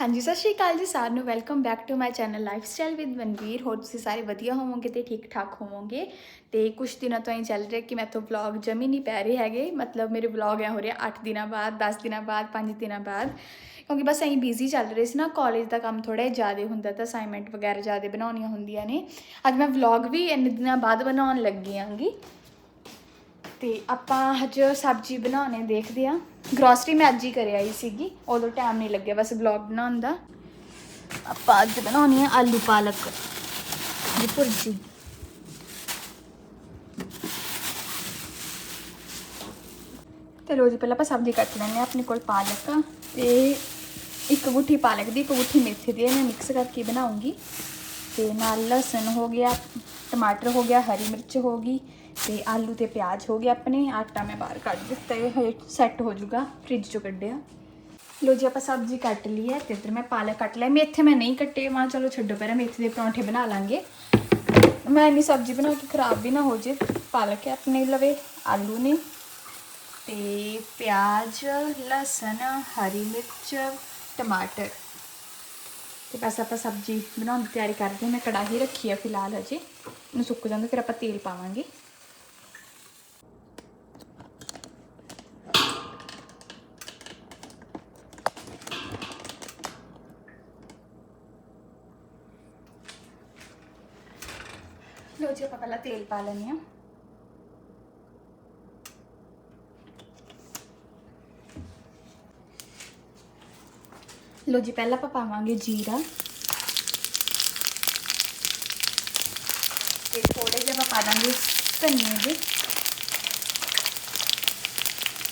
ਹਾਂਜੀ, ਸਤਿ ਸ਼੍ਰੀ ਅਕਾਲ ਜੀ ਸਾਰਿਆਂ ਨੂੰ। Welcome back to my channel lifestyle with Manveer ਹੋਰ ਤੁਸੀਂ ਸਾਰੇ ਵਧੀਆ ਹੋਵੋਗੇ ਤੇ ਠੀਕ ਠਾਕ ਹੋਵੋਗੇ। ਤੇ ਕੁਝ ਦਿਨਾਂ ਤੋਂ ਹੀ ਚੱਲ ਰਿਹਾ ਕਿ ਮੈਂ ਤੋਂ ਵਲੌਗ ਜਮੀ ਨਹੀਂ ਪੈ ਰਹੇ ਹੈਗੇ। ਮਤਲਬ ਮੇਰੇ ਵਲੌਗ ਐ ਹੋ ਰਿਹਾ 8 ਦਿਨਾਂ ਬਾਅਦ 10 ਦਿਨਾਂ ਬਾਅਦ 5 ਦਿਨਾਂ ਬਾਅਦ। ਕਿਉਂਕਿ ਬਸ ਐਂ ਬਿਜ਼ੀ ਚੱਲ ਰਹੇ ਸੀ ਨਾ ਕਾਲਜ ਦਾ ਕੰਮ ਥੋੜਾ ਜਿਹਾ ਜ਼ਿਆਦਾ ਹੁੰਦਾ ਤਾਂ ਅਸਾਈਨਮੈਂਟ ਵਗੈਰਾ ਜ਼ਿਆਦਾ ਬਣਾਉਣੀਆਂ ਹੁੰਦੀਆਂ ਨੇ। ਅੱਜ ਮੈਂ ਵਲੌਗ ਵੀ ਇੰਨੇ ਦਿਨਾਂ ਬਾਅਦ ਬਣਾਉਣ ਲੱਗੀ ਆਂਗੀ ਤੇ ਆਪਾਂ ਅੱਜ ਸਬਜ਼ੀ ਬਣਾਉਣੇ ਦੇਖਦੇ ਆ ਗਰੋਸਰੀ ਮੈਂ ਅੱਜ ਹੀ ਕਰ ਆਈ ਸੀਗੀ। ਉਦੋਂ ਟਾਈਮ ਨਹੀਂ ਲੱਗਿਆ ਬਸ ਵਲੌਗ ਬਣਾਉਣ ਦਾ। ਆਪਾਂ ਅੱਜ ਬਣਾਉਣੀ ਆ ਆਲੂ ਪਾਲਕ ਦੀ ਭੁਰਜੀ। ਤੇ ਲੋ ਜੀ ਪਹਿਲਾਂ ਆਪਾਂ ਸਬਜ਼ੀ ਕੱਟ ਲੈਂਦੇ ਆ, ਆਪਣੇ ਕੋਲ ਪਾਲਕ ਆ। ਤੇ ਇੱਕ ਗੁੱਠੀ ਪਾਲਕ ਦੀ, ਇੱਕ ਗੁੱਠੀ ਮੇਥੀ ਦੀ ਇਹ ਮੈਂ ਮਿਕਸ ਕਰਕੇ ਬਣਾਉਂਗੀ। ਤੇ ਨਾਲ ਲਸਣ ਹੋ ਗਿਆ, ਟਮਾਟਰ ਹੋ ਗਿਆ, ਹਰੀ ਮਿਰਚ ਹੋ ਗਈ। ਤੇ ਆਲੂ ਤੇ ਪਿਆਜ਼ ਹੋ ਗਿਆ ਆਪਣੇ, ਆਟਾ ਮੈਂ ਬਾਹਰ ਕੱਢ ਦਿੱਤਾ ਇਹ ਹਜੇ ਸੈੱਟ ਹੋ ਜਾਊਗਾ ਫ੍ਰਿਜ ਚੋਂ ਕੱਢਿਆ। ਲੋ ਜੀ, ਆਪਾਂ ਸਬਜ਼ੀ ਕੱਟ ਲਈ ਹੈ ਤੇ ਇੱਧਰ ਮੈਂ ਪਾਲਕ ਕੱਟ ਲਿਆ। ਮੇਥੇ ਮੈਂ ਨਹੀਂ ਕੱਟੇ, ਮਾਂ ਚਲੋ ਛੱਡੋ, ਪਹਿਲਾਂ ਮੇਥੇ ਦੇ ਪਰੌਂਠੇ ਬਣਾ ਲਾਂਗੇ। ਮੈਂ ਇੰਨੀ ਸਬਜ਼ੀ ਬਣਾ ਕੇ ਖਰਾਬ ਵੀ ਨਾ ਹੋ ਜੇ। ਪਾਲਕ ਹੈ ਆਪਣੇ ਲਵੇ, ਆਲੂ ਨੇ। ਤੇ ਪਿਆਜ਼, ਲਸਣ, ਹਰੀ ਮਿਰਚ, ਟਮਾਟਰ। ਤੇ ਬਸ ਆਪਾਂ ਸਬਜ਼ੀ ਬਣਾਉਣ ਦੀ ਤਿਆਰੀ ਕਰਦੇ ਹਾਂ। ਮੈਂ ਕੜਾਹੀ ਰੱਖੀ ਆ ਫਿਲਹਾਲ ਹਜੇ। ਇਹਨੂੰ ਸੁੱਕ ਜਾਂਦਾ ਫਿਰ ਆਪਾਂ ਤੇਲ ਪਾਵਾਂਗੇ ਲੋ ਜੀ ਆਪਾਂ ਪਹਿਲਾਂ ਤੇਲ ਪਾ ਲੈਂਦੇ ਹਾਂ ਲੋ ਜੀ ਪਹਿਲਾਂ ਆਪਾਂ ਪਾਵਾਂਗੇ ਜੀਰਾ ਤੇ ਥੋੜੇ ਜਿਹਾ ਆਪਾਂ ਪਾ ਦਾਂਗੇ ਧਨੀਏ ਦੇ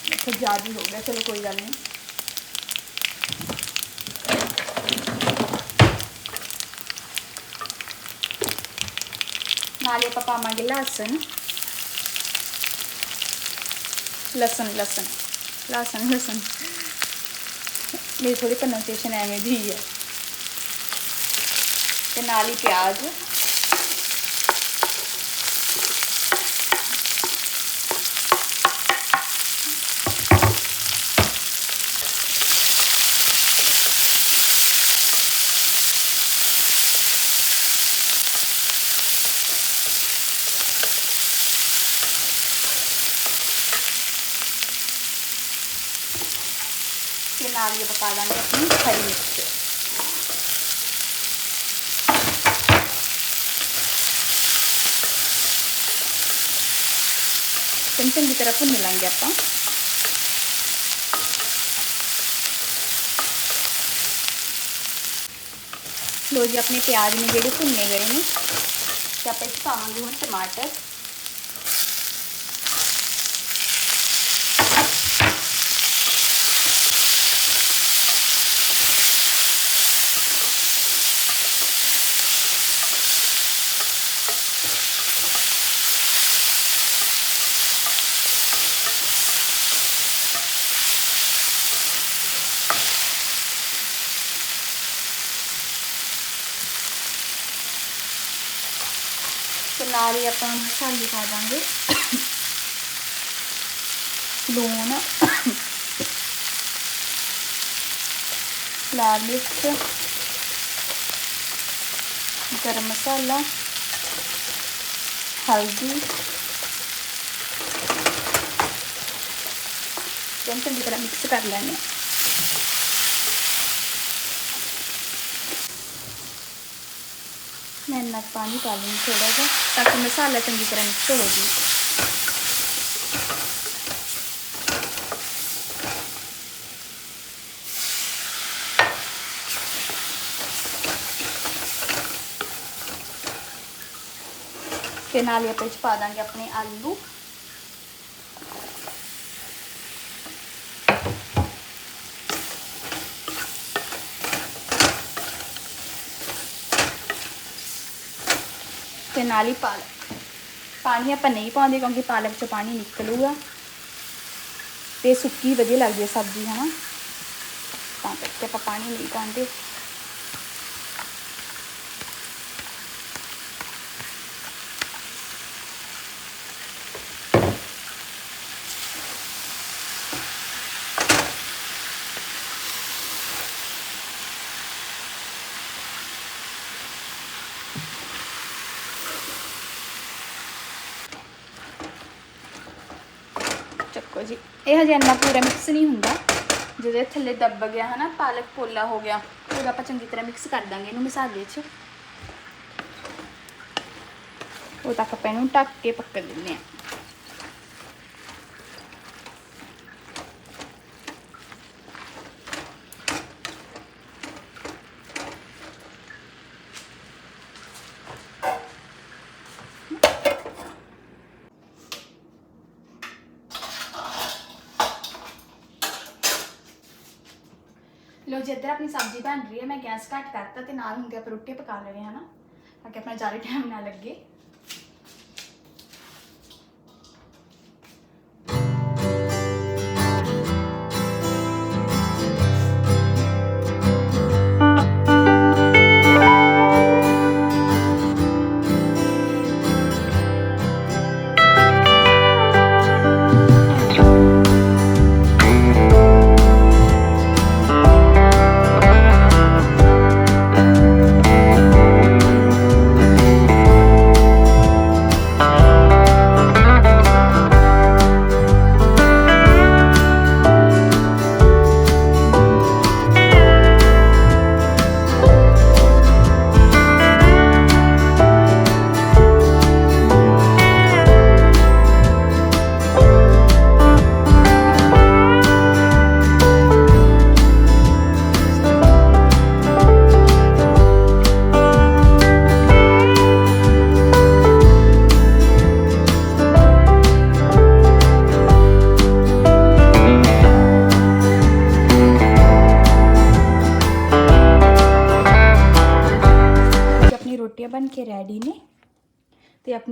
ਦੇਖੋ ਜ਼ਿਆਦਾ ਹੋ ਗਿਆ ਚਲੋ ਕੋਈ ਗੱਲ ਨਹੀਂ ਨਾਲੇ ਆਪਾਂ ਪਾਵਾਂਗੇ ਲਸਣ। ਲਸਣ ਲਸਣ ਲਸਣ ਲਸਣ। ਮੇਰੀ ਥੋੜੀ ਪ੍ਰੋਨਾਂਸੀਏਸ਼ਨ ਐਵੇਂ ਦੀ ਹੈ। ਤੇ ਨਾਲ ਹੀ ਪਿਆਜ਼। ਤੇ ਨਾਲ ਹੀ ਆਪਾਂ ਪਾ ਦਾਂਗੇ ਆਪਣੀ ਹਰੀ ਮਿਰਚ ਚੰਗੀ ਚੰਗੀ ਤਰ੍ਹਾਂ ਭੁੰਨ ਲਾਂਗੇ ਆਪਾਂ ਲੋ ਜੀ ਆਪਣੇ ਪਿਆਜ਼ ਨੇ ਜਿਹੜੇ ਭੁੰਨੇ ਗਏ ਨੇ ਤੇ ਆਪਾਂ ਆਪਾਂ ਮਸਾਲੇ ਪਾ ਦਾਂਗੇ। ਲੂਣ, ਲਾਲ ਮਿਰਚ, ਗਰਮ ਮਸਾਲਾ, ਹਲਦੀ, ਚੰਗੀ ਤਰ੍ਹਾਂ ਮਿਕਸ ਕਰ ਲੈਣੇ। ਆ ਮੈਂ ਇੰਨਾ ਕੁ ਪਾਣੀ ਪਾ ਲੂੰਗੀ ਥੋੜਾ ਜਿਹਾ, ਤਾਂ ਕਿ ਮਸਾਲਾ ਚੰਗੀ ਤਰ੍ਹਾਂ ਤੇ ਨਾਲ ਹੀ ਆਪਾਂ ਇਹ ਪਾ ਦਾਂਗੇ ਆਪਣੇ ਆਲੂ। ਨਾਲ ਹੀ ਪਾਲਕ ਪਾਣੀ ਆਪਾਂ ਨਹੀਂ ਪਾਉਂਦੇ ਕਿਉਂਕਿ ਪਾਲਕ ਚੋਂ ਪਾਣੀ ਨਿਕਲੂਗਾ। ਤੇ ਸੁੱਕੀ ਵਧੀਆ ਲੱਗਦੀ ਹੈ ਸਬਜ਼ੀ, ਹਨਾ? ਤਾਂ ਕਰਕੇ ਆਪਾਂ ਪਾਣੀ ਨਹੀਂ ਪਾਉਂਦੇ ਚੱਕੋ ਜੀ ਇਹ ਹਜੇ ਇੰਨਾ ਪੂਰਾ ਮਿਕਸ ਨਹੀਂ ਹੁੰਦਾ। ਜਦੋਂ ਇਹ ਥੱਲੇ ਦੱਬ ਗਿਆ ਹਨਾ, ਪਾਲਕ ਪੋਲਾ ਹੋ ਗਿਆ ਉਹਦਾ ਆਪਾਂ ਚੰਗੀ ਤਰ੍ਹਾਂ ਮਿਕਸ ਕਰ ਦਾਂਗੇ ਇਹਨੂੰ ਮਸਾਲੇ 'ਚ। ਉਹ ਤੱਕ ਆਪਾਂ ਇਹਨੂੰ ਢੱਕ ਕੇ ਪੱਕਣ ਦਿੰਦੇ ਆ ਜੀ ਇੱਧਰ ਆਪਣੀ ਸਬਜ਼ੀ ਬਣ ਰਹੀ ਹੈ, ਮੈਂ ਗੈਸ ਘੱਟ ਕਰਤਾ ਤੇ ਨਾਲ ਹੁੰਦੇ ਆਪਾਂ ਰੋਟੀ ਪਕਾ ਲੈਣੇ ਹਨਾ? ਤਾਂ ਕਿ ਆਪਣਾ ਜ਼ਿਆਦਾ ਟਾਈਮ ਨਾ ਲੱਗੇ।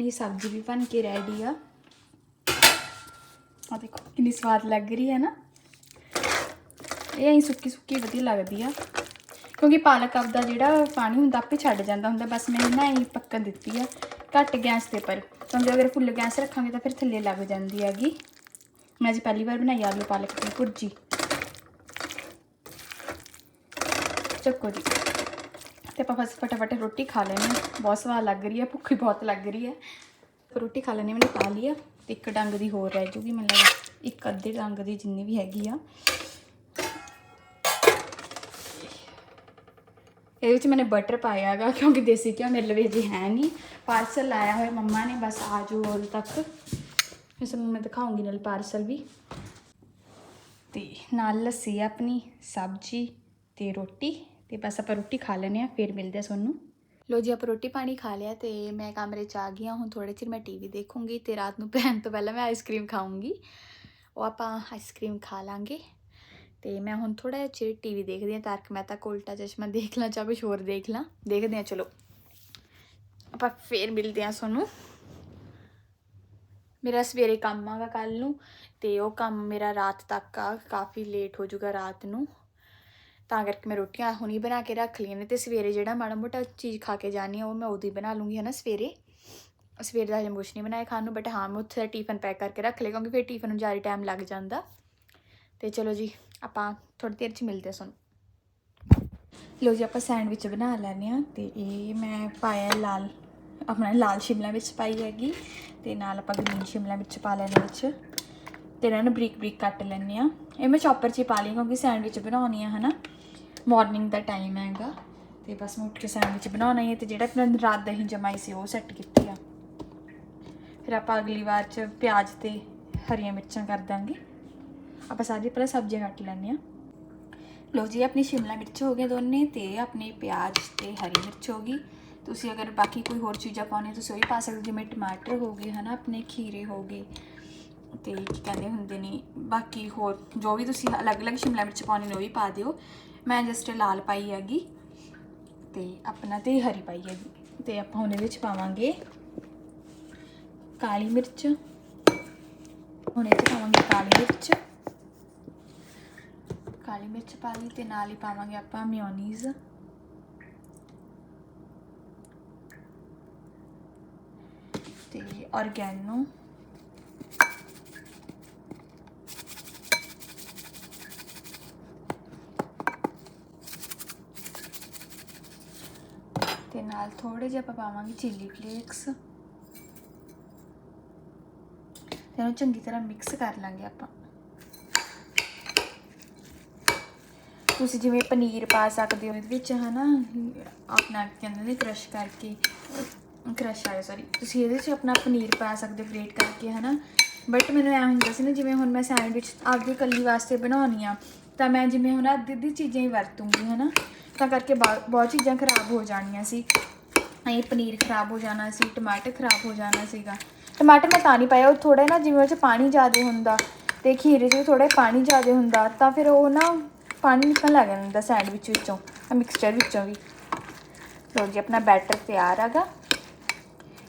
ਆਪਣੀ ਸਬਜ਼ੀ ਵੀ ਬਣ ਕੇ ਰੈਡੀ ਆ। ਆ ਦੇਖੋ, ਕਿੰਨੀ ਸਵਾਦ ਲੱਗ ਰਹੀ ਹੈ ਨਾ। ਇਹ ਐਂ ਸੁੱਕੀ ਸੁੱਕੀ ਵਧੀਆ ਲੱਗਦੀ ਆ। ਕਿਉਂਕਿ ਪਾਲਕ ਆਪਦਾ ਜਿਹੜਾ ਪਾਣੀ ਹੁੰਦਾ, ਆਪੇ ਛੱਡ ਜਾਂਦਾ ਹੁੰਦਾ। ਬਸ ਮੈਂ ਨਾ ਐਂ ਪੱਕਣ ਦਿੱਤੀ ਆ, ਘੱਟ ਗੈਸ ਤੇ ਪਰ। ਕਿਉਂਕਿ ਅਗਰ ਫੁੱਲ ਗੈਸ ਰੱਖਾਂਗੇ ਤਾਂ ਫਿਰ ਥੱਲੇ ਲੱਗ ਜਾਂਦੀ ਹੈਗੀ। ਮੈਂ ਅੱਜ ਪਹਿਲੀ ਵਾਰ ਬਣਾਈ ਆਲੂ ਪਾਲਕ ਦੀ ਭੁਰਜੀ। ਚੱਕੋ ਜੀ। ਤੇ ਆਪਾਂ ਬਸ ਫਟਾਫਟ ਰੋਟੀ ਖਾ ਲੈਣੀ ਬਹੁਤ ਸਵਾਦ ਲੱਗ ਰਹੀ ਹੈ, ਭੁੱਖੀ ਬਹੁਤ ਲੱਗ ਰਹੀ ਹੈ। ਰੋਟੀ ਖਾ ਲੈਣੀ ਮੈंने ਖਾ ਲਈ ਆ ਤੇ ਇੱਕ ਡੰਗ ਦੀ ਹੋਰ ਰਹਿ ਜੂਗੀ, ਮੈਨੂੰ ਲੱਗਦਾ ਇੱਕ ਅੱਧੇ ਡੰਗ ਦੀ ਜਿੰਨੀ ਵੀ ਹੈਗੀ ਆ। ਇਹਦੇ ਵਿੱਚ ਮੈਨੇ ਬਟਰ ਪਾਇਆ ਹੈਗਾ, ਕਿਉਂਕਿ ਦੇਸੀ ਘਿਓ ਮੇਰੇ ਲਵੇ ਜੀ ਹੈ ਨਹੀਂ। ਪਾਰਸਲ ਆਇਆ ਹੋਇਆ ਮੰਮਾ ਨੇ, ਬਸ ਆ ਜਾਓ ਉਦੋਂ ਤੱਕ। ਇਸ ਨੂੰ ਮੈਂ ਦਿਖਾਉਂਗੀ ਨਾਲ ਪਾਰਸਲ ਵੀ। ਤੇ ਨਾਲ ਲੱਸੀ ਆਪਣੀ, ਸਬਜ਼ੀ ਤੇ ਰੋਟੀ। ਤੇ ਬਸ ਆਪਾਂ ਰੋਟੀ ਖਾ ਲੈਨੇ ਆ ਫਿਰ ਮਿਲਦੇ ਆ ਤੁਹਾਨੂੰ। ਲੋ ਜੀ, ਆਪਾਂ ਰੋਟੀ ਪਾਣੀ ਖਾ ਲਿਆ ਤੇ ਮੈਂ ਕਮਰੇ 'ਚ ਆ ਗਈ ਹਾਂ। ਹੁਣ ਥੋੜੇ ਚਿਰ ਮੈਂ ਟੀਵੀ ਦੇਖੂੰਗੀ ਤੇ ਰਾਤ ਨੂੰ ਪੈਣ ਤੋਂ ਪਹਿਲਾਂ ਮੈਂ ਆਈਸਕ੍ਰੀਮ ਖਾਊਂਗੀ। ਉਹ ਆਪਾਂ ਆਈਸਕ੍ਰੀਮ ਖਾ ਲਾਂਗੇ ਤੇ ਮੈਂ ਹੁਣ ਥੋੜਾ ਜਿਹਾ ਚਿਰ ਟੀਵੀ ਦੇਖਦੀ ਹਾਂ। ਤਾਰਕ ਮਹਿਤਾ ਕਾ ਉਲਟਾ ਚਸ਼ਮਾ ਦੇਖ ਲਾਂ ਜਾਂ ਕੁਝ ਹੋਰ ਦੇਖ ਲਾਂ। ਦੇਖਦੇ ਹਾਂ, ਚਲੋ। ਆਪਾਂ ਫੇਰ ਮਿਲਦੇ ਹਾਂ ਤੁਹਾਨੂੰ। ਮੇਰਾ ਸਵੇਰੇ ਕੰਮ ਆਗਾ ਕੱਲ ਨੂੰ ਤੇ ਉਹ ਕੰਮ ਮੇਰਾ ਰਾਤ ਤੱਕ ਆ, ਕਾਫੀ ਲੇਟ ਹੋ ਜਾਊਗਾ ਰਾਤ ਨੂੰ। ਤਾਂ ਕਰਕੇ ਮੈਂ ਰੋਟੀਆਂ ਹੁਣੀ ਬਣਾ ਕੇ ਰੱਖ ਲਈਆਂ ਨੇ ਤੇ ਸਵੇਰੇ ਜਿਹੜਾ ਮਾੜਾ ਮੋਟਾ ਚੀਜ਼ ਖਾ ਕੇ ਜਾਣੀ ਆ ਉਹ ਮੈਂ ਉਦੋਂ ਹੀ ਬਣਾ ਲੂੰਗੀ, ਹਨਾ ਸਵੇਰੇ। ਸਵੇਰੇ ਦਾ ਹਜੇ ਕੁਛ ਨਹੀਂ ਬਣਾਇਆ ਖਾਣ ਨੂੰ ਬਟ ਹਾਂ, ਮੈਂ ਉੱਥੇ ਦਾ ਟਿਫਨ ਪੈਕ ਕਰਕੇ ਰੱਖ ਲਿਆ, ਕਿਉਂਕਿ ਫਿਰ ਟਿਫਨ ਨੂੰ ਜ਼ਿਆਦਾ ਟਾਈਮ ਲੱਗ ਜਾਂਦਾ। ਤੇ ਚਲੋ ਜੀ, ਆਪਾਂ ਥੋੜੀ ਦੇਰ 'ਚ ਮਿਲਦੇ ਹਾਂ ਤੁਹਾਨੂੰ। ਲੋ ਜੀ, ਆਪਾਂ ਸੈਂਡਵਿਚ ਬਣਾ ਲੈਨੇ ਆ ਤੇ ਇਹ ਮੈਂ ਪਾਇਆ ਲਾਲ, ਆਪਣਾ ਲਾਲ ਸ਼ਿਮਲਾ ਵਿੱਚ ਪਾਈ ਹੈਗੀ ਤੇ ਨਾਲ ਆਪਾਂ ਗ੍ਰੀਨ ਸ਼ਿਮਲਾ ਮਿਰਚ ਪਾ ਲੈਣੇ ਵਿੱਚ। ਤੇ ਇਹਨਾਂ ਨੂੰ ਬਰੀਕ ਬਰੀਕ ਕੱਟ ਲੈਣੇ ਆ ਇਹ ਮੈਂ ਚੌਪਰ 'ਚ ਹੀ ਪਾ ਲਈ ਕਿਉਂਕਿ ਸੈਂਡਵਿਚ ਬਣਾਉਣੀ ਆ, ਹਨਾ? ਮਾਰਨਿੰਗ ਦਾ ਟਾਈਮ ਹੈਗਾ। ਤੇ ਬਸ ਮੈਂ ਉੱਠ ਕੇ ਸੈਂਡਵਿਚ ਬਣਾਉਣਾ ਹੀ ਹੈ ਤੇ ਜਿਹੜਾ ਆਪਣਾ ਰਾਤ ਦਹੀਂ ਜਮਾਈ ਸੀ ਉਹ ਸੈੱਟ ਕੀਤੀ ਆ। ਫਿਰ ਆਪਾਂ ਅਗਲੀ ਵਾਰ 'ਚ ਪਿਆਜ਼ ਤੇ ਹਰੀਆਂ ਮਿਰਚਾਂ ਕਰ ਦਾਂਗੇ। ਆਪਾਂ ਸਾਰੀ ਪਹਿਲਾਂ ਸਬਜ਼ੀਆਂ ਕੱਟ ਲੈਂਦੇ ਆ ਲੋ ਜੀ ਆਪਣੀ ਸ਼ਿਮਲਾ ਮਿਰਚ ਹੋ ਗਈ ਦੋਨੇ ਤੇ ਆਪਣੇ ਪਿਆਜ਼ ਤੇ ਹਰੀ ਮਿਰਚ ਹੋ ਗਈ। ਤੁਸੀਂ ਅਗਰ ਬਾਕੀ ਕੋਈ ਹੋਰ ਚੀਜ਼ਾਂ ਪਾਉਣੀ ਤੁਸੀਂ ਉਹ ਵੀ ਪਾ ਸਕਦੇ ਜਿਵੇਂ ਟਮਾਟਰ ਹੋ ਗਏ, ਹਨਾ? ਆਪਣੇ ਖੀਰੇ ਹੋ ਗਏ। ਤੇ ਕੀ ਕਹਿੰਦੇ ਹੁੰਦੇ ਨੇ, ਬਾਕੀ ਹੋਰ ਜੋ ਵੀ ਤੁਸੀਂ ਅਲੱਗ-ਅਲੱਗ ਸ਼ਿਮਲਾ ਮਿਰਚ ਪਾਉਣੀ ਨੇ ਉਹ ਵੀ ਪਾ ਦਿਓ। ਮੈਂ ਜਸਟ ਲਾਲ ਪਾਈ ਹੈਗੀ ਤੇ ਆਪਣਾ ਤੇ ਹਰੀ ਪਾਈ ਹੈਗੀ ਤੇ ਆਪਾਂ ਹੁਣ ਇਹਦੇ ਵਿੱਚ ਪਾਵਾਂਗੇ ਕਾਲੀ ਮਿਰਚ। ਹੁਣ ਇਹ 'ਚ ਪਾਵਾਂਗੇ ਕਾਲੀ ਮਿਰਚ। ਕਾਲੀ ਮਿਰਚ ਪਾ ਲਈ ਤੇ ਨਾਲ ਹੀ ਪਾਵਾਂਗੇ ਆਪਾਂ ਮਿਓਨੀਜ਼। ਤੇ ਔਰਗੈਨੋ। ਤੇ ਨਾਲ ਥੋੜੇ ਜਿਹਾ ਆਪਾਂ ਪਾਵਾਂਗੇ ਚਿੱਲੀ ਫਲੇਕਸ ਤੇ ਇਹਨੂੰ ਚੰਗੀ ਤਰ੍ਹਾਂ ਮਿਕਸ ਕਰ ਲਾਂਗੇ ਆਪਾਂ। ਤੁਸੀਂ ਜਿਵੇਂ ਪਨੀਰ ਪਾ ਸਕਦੇ ਹੋ ਇਹਦੇ ਵਿੱਚ, ਹਨਾ? ਆਪਣਾ ਕਹਿੰਦੇ ਨੇ ਕ੍ਰਸ਼ ਕਰਕੇ ਕ੍ਰਸ਼ ਆਇਆ ਸੌਰੀ ਤੁਸੀਂ ਇਹਦੇ ਵਿੱਚ ਆਪਣਾ ਪਨੀਰ ਪਾ ਸਕਦੇ ਹੋ ਗ੍ਰੇਟ ਕਰਕੇ, ਹਨਾ? ਬਟ ਮੈਨੂੰ ਐ ਹੁੰਦਾ ਸੀ ਨਾ, ਜਿਵੇਂ ਹੁਣ ਮੈਂ ਸੈਂਡਵਿਚ ਆਪਦੀ ਕੱਲੀ ਵਾਸਤੇ ਬਣਾਉਣੀ ਆ, ਤਾਂ ਮੈਂ ਜਿਵੇਂ ਹੁਣ ਅੱਧੀ ਅੱਧੀ ਚੀਜ਼ਾਂ ਹੀ ਵਰਤੂੰਗੀ, ਹਨਾ? ਤਾਂ ਕਰਕੇ ਬਾ- ਬਹੁਤ ਚੀਜ਼ਾਂ ਖਰਾਬ ਹੋ ਜਾਣੀਆਂ ਸੀ। ਇਹ ਪਨੀਰ ਖਰਾਬ ਹੋ ਜਾਣਾ ਸੀ, ਟਮਾਟਰ ਖਰਾਬ ਹੋ ਜਾਣਾ ਸੀਗਾ। ਟਮਾਟਰ ਮੈਂ ਤਾਂ ਨਹੀਂ ਪਾਇਆ, ਉਹ ਥੋੜਾ ਨਾ ਜਿਵੇਂ ਉਹ 'ਚ ਪਾਣੀ ਜ਼ਿਆਦਾ ਹੁੰਦਾ ਤੇ ਖੀਰੇ 'ਚ ਵੀ ਥੋੜਾ ਪਾਣੀ ਜ਼ਿਆਦਾ ਹੁੰਦਾ, ਤਾਂ ਫਿਰ ਉਹ ਨਾ ਪਾਣੀ ਨਿਕਲਣ ਲੱਗ ਜਾਂਦਾ ਸੈਂਡਵਿਚ ਵਿੱਚੋਂ ਮਿਕਸਚਰ ਵਿੱਚੋਂ ਵੀ। ਲੋ ਜੀ, ਆਪਣਾ ਬੈਟਰ ਤਿਆਰ ਹੈਗਾ।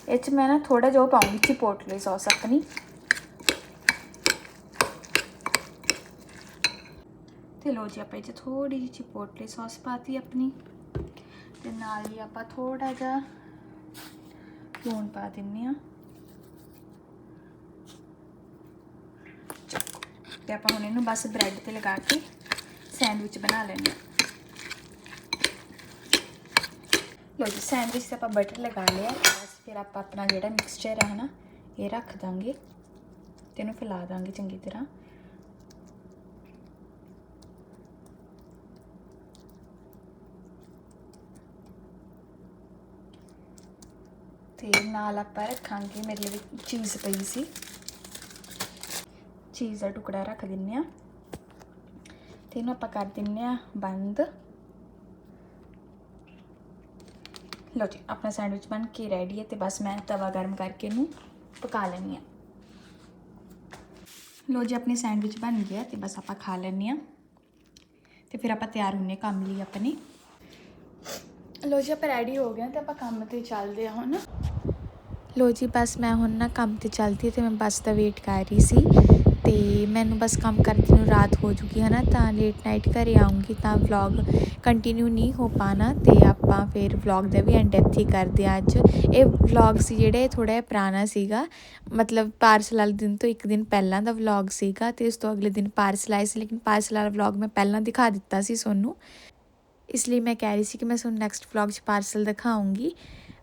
ਇਹ 'ਚ ਮੈਂ ਨਾ ਥੋੜਾ ਜਿਹਾ ਉਹ ਪਾਉਂਗੀ ਚਿਪੋਟਲੇ ਸੌਸ ਆਪਣੀ। ਤੇ ਲੋ ਜੀ ਆਪਾਂ ਇਹ 'ਚ ਥੋੜੀ ਜਿਹੀ ਚਿਪੋਟਲੇ ਸੌਸ ਪਾਤੀ ਆਪਣੀ ਤੇ ਨਾਲ ਹੀ ਆਪਾਂ ਥੋੜਾ ਜਿਹਾ ਲੂਣ ਪਾ ਦਿੰਨੇ ਆ ਤੇ ਆਪਾਂ ਹੁਣ ਇਹਨੂੰ ਬਸ ਬ੍ਰੈਡ ਤੇ ਲਗਾ ਕੇ ਸੈਂਡਵਿਚ ਬਣਾ ਲੈਣੇ ਆ ਲੋ ਜੀ, ਸੈਂਡਵਿਚ ਤੇ ਆਪਾਂ ਬਟਰ ਲਗਾ ਲਿਆ। ਬਸ ਫਿਰ ਆਪਾਂ ਆਪਣਾ ਜਿਹੜਾ ਮਿਕਸਚਰ ਹੈ ਨਾ ਇਹ ਰੱਖ ਦਾਂਗੇ ਤੇ ਇਹਨੂੰ ਫੈਲਾ ਦਾਂਗੇ ਚੰਗੀ ਤਰ੍ਹਾਂ। ਤੇ ਨਾਲ ਆਪਾਂ ਰੱਖਾਂਗੇ ਮੇਰੇ ਲਈ ਚੀਜ਼ ਪਈ ਸੀ। ਚੀਜ਼ ਦਾ ਟੁਕੜਾ ਰੱਖ ਦਿੰਨੇ ਆ। ਤੇ ਇਹਨੂੰ ਆਪਾਂ ਕਰ ਦਿੰਨੇ ਆ ਬੰਦ। ਲਓ ਜੀ, ਆਪਣਾ ਸੈਂਡਵਿਚ ਬਣ ਕੇ ਰੈਡੀ ਹੈ ਤੇ ਬਸ ਮੈਂ ਤਵਾ ਗਰਮ ਕਰਕੇ ਇਹਨੂੰ ਪਕਾ ਲੈਣੀ ਆ। ਲਓ ਜੀ, ਆਪਣੀ ਸੈਂਡਵਿਚ ਬਣ ਗਿਆ ਤੇ ਬਸ ਆਪਾਂ ਖਾ ਲੈਣੀ ਆ। ਤੇ ਫਿਰ ਆਪਾਂ ਤਿਆਰ ਹੁੰਨੇ ਕੰਮ ਲਈ ਆਪਣੇ। ਲੋ ਜੀ, ਆਪਾਂ ਰੈਡੀ ਹੋ ਗਏ ਹਾਂ ਤੇ ਆਪਾਂ ਕੰਮ ਤੇ ਚੱਲਦੇ ਹਾਂ ਹੁਣ। ਲੋ ਜੀ, ਬਸ ਮੈਂ ਹੁਣ ਨਾ ਕੰਮ ਤੇ ਚੱਲਦੀ ਤੇ ਮੈਂ ਬੱਸ ਦਾ ਵੇਟ ਕਰ ਰਹੀ ਸੀ ਤੇ ਮੈਨੂੰ ਬਸ ਕੰਮ ਕਰਦੀ ਨੂੰ ਰਾਤ ਹੋ ਜੂਗੀ ਹੈ ਨਾ ਤਾਂ ਲੇਟ ਨਾਈਟ ਘਰੇ ਆਉਂਗੀ ਤਾਂ ਵਲੌਗ ਕੰਟੀਨਿਊ ਨਹੀਂ ਹੋ ਪਾਣਾ ਤੇ ਆਪਾਂ ਫਿਰ ਵਲੌਗ ਦਾ ਵੀ ਐਂਡ ਇੱਥੇ ਹੀ ਕਰਦੇ ਹਾਂ ਅੱਜ। ਇਹ ਵਲੌਗ ਸੀ ਜਿਹੜੇ ਥੋੜਾ ਜਿਹਾ ਪੁਰਾਣਾ ਸੀਗਾ, ਮਤਲਬ ਪਾਰਸਲ ਵਾਲੇ ਦਿਨ ਤੋਂ ਇੱਕ ਦਿਨ ਪਹਿਲਾਂ ਦਾ ਵਲੌਗ ਸੀਗਾ ਤੇ ਉਸ ਤੋਂ ਅਗਲੇ ਦਿਨ ਪਾਰਸਲ ਆਇਆ ਸੀ, ਲੇਕਿਨ ਪਾਰਸਲ ਵਾਲਾ ਵਲੌਗ ਮੈਂ ਪਹਿਲਾਂ ਦਿਖਾ ਦਿੱਤਾ ਸੀ ਸੋਨੂੰ। ਇਸ ਲਈ ਮੈਂ ਕਹਿ ਰਹੀ ਸੀ ਕਿ ਮੈਂ ਤੁਹਾਨੂੰ ਨੈਕਸਟ ਵਲੌਗ 'ਚ ਪਾਰਸਲ ਦਿਖਾਉਂਗੀ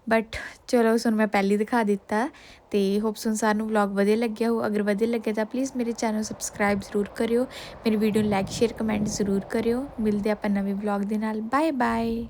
ਬਟ ਚਲੋ, ਤੁਹਾਨੂੰ ਮੈਂ ਪਹਿਲੀ ਦਿਖਾ ਦਿੱਤਾ ਤੇ ਹੋਪ ਸੁਣ ਸਾਨੂੰ ਵਲੌਗ ਵਧੀਆ ਲੱਗਿਆ ਹੋ ਅਗਰ ਵਧੀਆ ਲੱਗਿਆ ਤਾਂ ਪਲੀਜ਼ ਮੇਰੇ ਚੈਨਲ ਸਬਸਕ੍ਰਾਈਬ ਜ਼ਰੂਰ ਕਰਿਓ। ਮੇਰੀ ਵੀਡੀਓ ਨੂੰ ਲਾਈਕ ਸ਼ੇਅਰ ਕਮੈਂਟ ਜ਼ਰੂਰ ਕਰਿਓ। ਮਿਲਦੇ ਆਪਾਂ ਨਵੇਂ ਵਲੌਗ ਦੇ ਨਾਲ। Bye bye